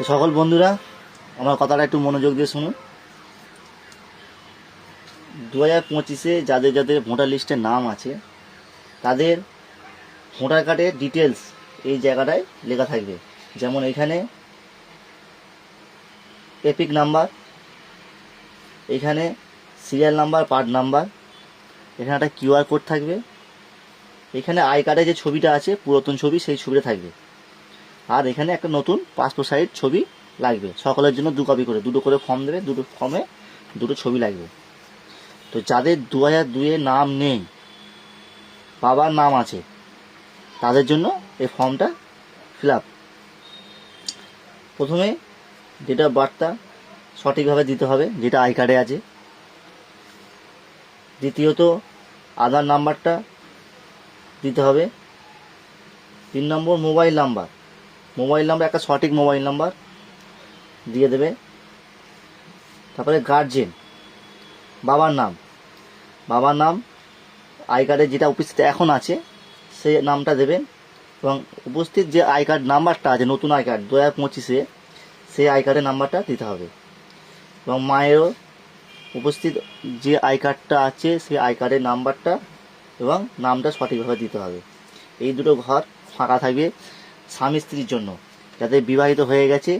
তো সকল বন্ধুরা, আমার কথাটা একটু মনোযোগ দিয়ে শুনুন। দু হাজার পঁচিশে যাদের যাদের ভোটার লিস্টে নাম আছে, তাদের ভোটার কার্ডের ডিটেলস এই জায়গাটায় লেখা থাকবে। যেমন এখানে এপিক নাম্বার, এখানে সিরিয়াল নাম্বার, পার্ট নাম্বার, এখানে একটা কিউআর কোড থাকবে, এখানে আই কার্ডে যে ছবিটা আছে, পুরাতন ছবি, সেই ছবিটা থাকবে। আর এখানে একটা নতুন পাসপোর্ট সাইজ ছবি লাগবে। সকলের জন্য দু কপি করে, দুটো করে ফর্ম দেবে, দুটো ফর্মে দুটো ছবি লাগবে। তো যাদের দু হাজার দুয়ে নাম নেই, বাবার নাম আছে, তাদের জন্য এই ফর্মটা ফিল আপ প্রথমে ডেট অফ বার্থটা সঠিকভাবে দিতে হবে, যেটা আই কার্ডে আছে। দ্বিতীয়ত আধার নাম্বারটা দিতে হবে। তিন নম্বর মোবাইল নাম্বার মোবাইল নাম্বার, একটা সঠিক মোবাইল নাম্বার দিয়ে দেবে। তারপরে গার্জেন বাবার নাম। বাবার নাম আই কার্ডে যেটা উপস্থিত এখন আছে সেই নামটা দেবেন। এবং উপস্থিত যে আই কার্ড নাম্বারটা আছে, নতুন আই কার্ড দু হাজার পঁচিশে, সেই আই কার্ডের নাম্বারটা দিতে হবে। এবং মায়েরও উপস্থিত যে আই কার্ডটা আছে, সেই আই কার্ডের নাম্বারটা এবং নামটা সঠিকভাবে দিতে হবে। এই দুটো ঘর ফাঁকা থাকবে। স্বামী স্ত্রীর জন্য। যাদের বিবাহিত হয়ে গেছে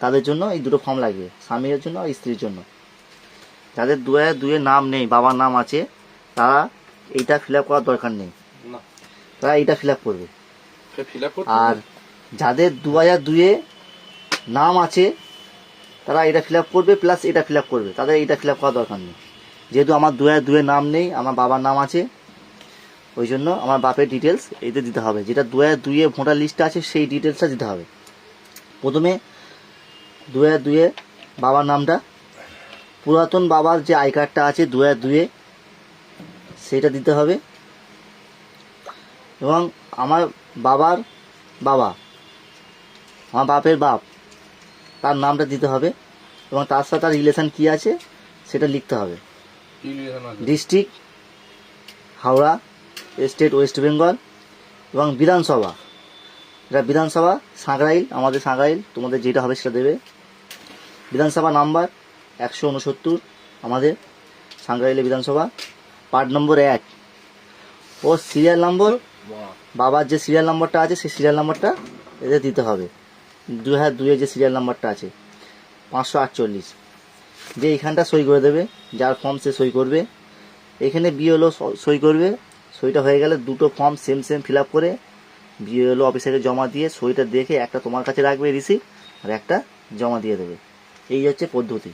তাদের জন্য এই দুটো ফর্ম লাগবে। স্বামীর জন্য আর স্ত্রীর জন্য। যাদের দু হাজার দুয়ে নাম নেই বাবার নাম আছে তারা এইটা ফিল আপ করার দরকার নেই। তারা এইটা ফিল আপ করবে। ফিল আপ আর যাদের দু হাজার দুয়ে নাম আছে তারা এটা ফিল আপ করবে প্লাস এটা ফিল আপ করবে। তাদের এটা ফিল আপ করার দরকার নেই। যেহেতু আমার দু হাজার দুয়ে নাম নেই আমার বাবার নাম আছে ওই জন্য আমার বাপের ডিটেলস এতে দিতে হবে। যেটা দু হাজার দুয়ে ভোটার লিস্টটা আছে সেই ডিটেলসটা দিতে হবে। প্রথমে দু হাজার দুয়ে বাবার নামটা পুরাতন বাবার যে আই কার্ডটা আছে দু হাজার দুয়ে সেটা দিতে হবে। এবং আমার বাবার বাবা আমার বাপের বাপ তার নামটা দিতে হবে। এবং তার সাথে তার রিলেশান কী আছে সেটা লিখতে হবে। District Howrah state West Bengal এবং বিধানসভা। এটা বিধানসভা সাঁকরাইল আমাদের সাঁকরাইল তোমাদের যেটা হবে সেটা দেবে। বিধানসভা নাম্বার একশো উনসত্তর, আমাদের সাঁকরাইলে বিধানসভা, পার্ট নম্বর এক। ও সিরিয়াল নম্বর, বাবার যে সিরিয়াল নাম্বারটা আছে, সেই সিরিয়াল নাম্বারটা এদের দিতে হবে। দু হাজার দুইয়ের যে সিরিয়াল নাম্বারটা আছে, পাঁচশো আটচল্লিশ। যে এইখানটা সই করে দেবে, যার ফর্ম সে সই করবে। এখানে বিএলও সই করবে সইটা হয়ে গেলে দুটো form same same fill up করে বিএলও অফিসারকে জমা দিয়ে সইটা দেখে একটা তোমার কাছে রাখবে রিসিপ্ট আর একটা জমা দিয়ে দেবে। এই হচ্ছে পদ্ধতি।